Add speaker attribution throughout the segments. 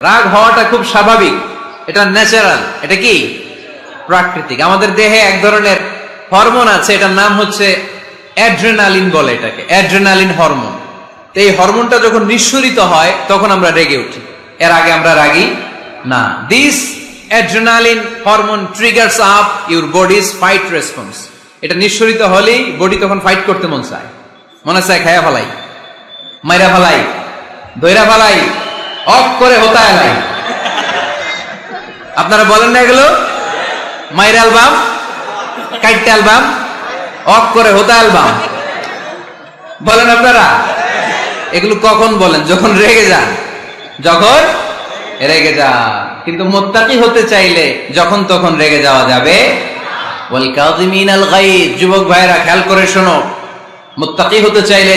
Speaker 1: রাগ হওয়াটা খুব স্বাভাবিক। এটা ন্যাচারাল এটা কি? প্রাকৃতিক। আমাদের দেহে এক ধরনের হরমোন আছে, এটার নাম হচ্ছে অ্যাড্রেনালিন বলে এটাকে অ্যাড্রেনালিন হরমোন তো এই হরমোনটা যখন নিঃসরিত হয়, তখন আমরা রেগে উঠি। এর আগে আমরা রাগি না। This adrenaline hormone triggers up your body's fight response এটা নিঃসরিত হলেই বডি তখন ফাইট করতে মন চায়। মনে চায় খায়া ফেলাই, মাইরা ফেলাই দইরা ফেলাই। অফ করে হতায় নাই। আপনারা বলেন না এগুলো? মাইরা অ্যালবাম? কাইটটা অ্যালবাম? অফ করে হতা অ্যালবাম। বলেন আপনারা? এগুলো কখন বলেন? যখন রেগে যান। যখন রেগে যান। কিন্তু মোত্তাকি হতে চাইলে যখন তখন রেগে যাওয়া যাবে যুবক ভাইরা খেয়াল করে শোনো। মোত্তাকি হতে চাইলে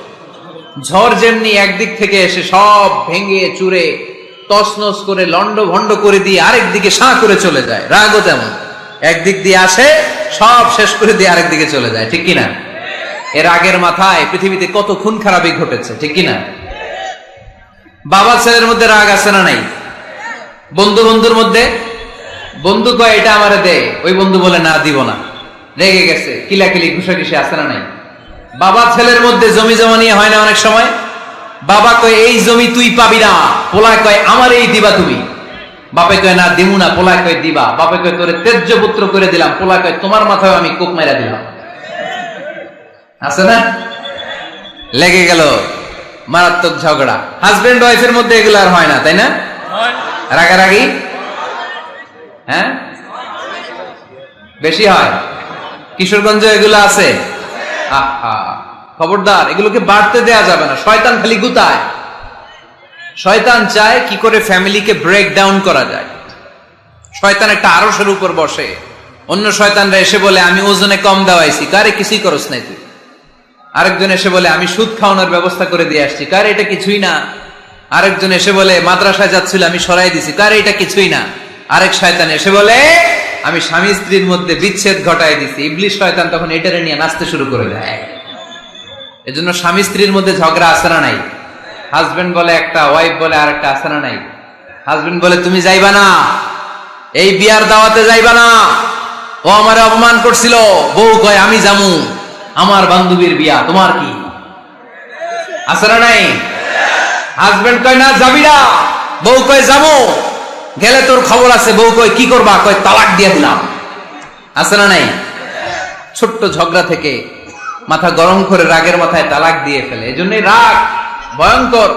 Speaker 1: ঝড় যেমনি একদিক থেকে এসে সব ভেঙে চুরে, তছনছ করে লন্ড ভন্ড করে দিয়ে আরেক দিকে সাঁ করে চলে যায়। রাগও তেমন। একদিক দিয়ে আসে, সব শেষ করে দিয়ে আরেক দিকে চলে যায়। ঠিক কিনা? এর আগের মাথায় পৃথিবীতে কত খুন খারাপই ঘটেছে, ঠিক কিনা? বাবা ছেলের মধ্যে রাগ আছে না নাই? বন্ধু বন্ধুর মধ্যে? বন্ধু কয়, এটা আমারে দে। ওই বন্ধু বলে, না, দিব না। রেগে গেছে। কিলাকিলি, ঘুষাঘুষি আছে না নাই? বাবা ছেলের মধ্যে জমি জমা নিয়ে হয় না অনেক সময়? বাবা কয় এই জমি তুই পাবি না। পোলায় কয় আমার এই দিবা তুমি। বাপে কয় না দিমু না। পোলায় কয় দিবা। বাপে কয় তোরে তেজ্য পুত্র করে দিলাম। পোলায় কয় তোমার মাথায় আমি কোপ মেরা দিলাম। আছে না? লেগে গেল মারাত্মক ঝগড়া। হাজবেন্ড ওয়াইফের মধ্যে এগুলো আর হয় না তাই না? রাগারাগি? হ্যাঁ? বেশি হয়। কিশোরগঞ্জে এগুলো আছে? খবরদার, এগুলোকে বাড়তে দেয়া যাবে না। শয়তান খালি গুতায়। শয়তান চায় কি করে ফ্যামিলিকে ব্রেক ডাউন করা যায়। শয়তান একটা আরসের উপর বসে। অন্য শয়তানরা এসে বলে, আমি ওজনে কম দেওয়াইছি। কারে, কিছুই করস নাই তুই। আরেকজন এসে বলে, আমি সুদ খাওয়ানোর ব্যবস্থা করে দিয়ে আসছি। কার, এটা কিছুই না। আরেকজন এসে বলে, মাদ্রাসায় যাচ্ছিল, আমি সরাই দিছি। কার, এটা কিছুই না। আরেক শয়তান এসে বলে আমি স্বামী স্ত্রীর মধ্যে বিচ্ছেদ ঘটায় দিছি। ইবলিশ শয়তান তখন এটারে নিয়ে নাচতে শুরু করে দেয়। এজন্য স্বামী স্ত্রীর মধ্যে ঝগড়া আসে না নাই? হাজবেন্ড বলে একটা ওয়াইফ বলে আরেকটা আসে না নাই? হাজবেন্ড বলে, তুমি যাইবা না। এই বিয়ার দাওয়াতে যাইবা না। ও আমার অপমান করছিল। বউ কয়, আমি জামু আমার বান্ধবীর বিয়া, তোমার কি? না নাই? হাজবেন্ড কয়, না, যাবি না। বউ কয় যাব গেলে তোর খবর আছে, বউ কয়, কি করবা? কয়, তালাক দিয়ে দিলাম। আছে না নাই? ছোট্ট ঝগড়া থেকে মাথা গরম করে রাগের মাথায় তালাক দিয়ে ফেলে। এই রাগ ভয়ঙ্কর।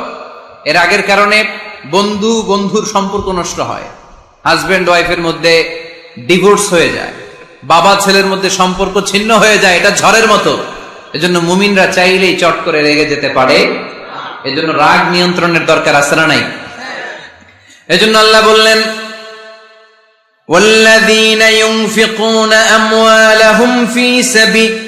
Speaker 1: এ রাগের কারণে বন্ধু বন্ধুর সম্পর্ক নষ্ট হয়। হাজবেন্ড ওয়াইফের মধ্যে ডিভোর্স হয়ে যায়। বাবা ছেলের মধ্যে সম্পর্ক ছিন্ন হয়ে যায়, এটা ঝড়ের মতো। এজন্য মুমিনরা চাইলেই চট করে রেগে যেতে পারে। এজন্য রাগ নিয়ন্ত্রণের দরকার আছে না নাই? এজন্য আল্লাহ বললেন والذين ينفقون أموالهم في سبيل